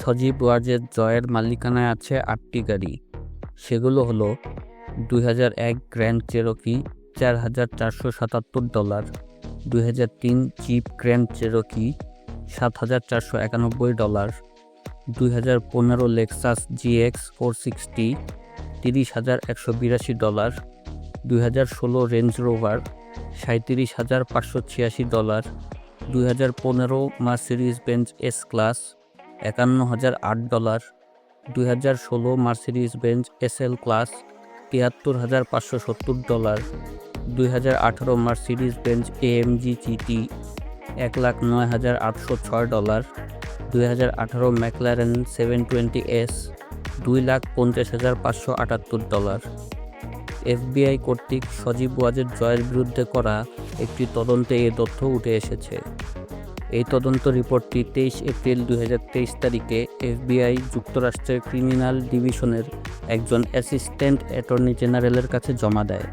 সজীব ওয়াজেদ জয়ের মালিকানায় আছে আটটি গাড়ি। সেগুলো হলো দুই হাজার এক গ্র্যান্ড চেরোকি চার হাজার চারশো সাতাত্তর ডলার, দুই হাজার তিন জিপ গ্র্যান্ড চেরোকি সাত হাজার চারশো একানব্বই ডলার, দুই হাজার পনেরো লেক্সাস জিএক্স ফোর সিক্সটি তিরিশ হাজার একশো বিরাশি ডলার, দুই হাজার ষোলো রেঞ্জ রোভার সাঁত্রিশ হাজার পাঁচশো ছিয়াশি ডলার, দুই হাজার পনেরো মার্সিডিজ বেঞ্চ এস ক্লাস একান্ন হাজার আট ডলার, দুই হাজার ষোলো Mercedes Benz S L class তিয়াত্তর হাজার পাঁচশো সত্তর ডলার, দুই হাজার আঠারো মার্সিডিজ বেঞ্চ এএমজি জিটি এক লাখ নয় হাজার আটশো ছয় ডলার, দুই হাজার আঠারো ম্যাকলারেন সেভেন টোয়েন্টি এস দুই লাখ পঞ্চাশ হাজার পাঁচশো আটাত্তর ডলার। এফবিআই কর্তৃক সজীব ওয়াজেদ জয়ের বিরুদ্ধে করা একটি তদন্তে এ তথ্য উঠে এসেছে। এই তদন্ত রিপোর্টটি তেইশ এপ্রিল দু হাজার তেইশ তারিখে এফবিআই যুক্তরাষ্ট্রের ক্রিমিনাল ডিভিশনের একজন অ্যাসিস্ট্যান্ট অ্যাটর্নি জেনারেলের কাছে জমা দেয়।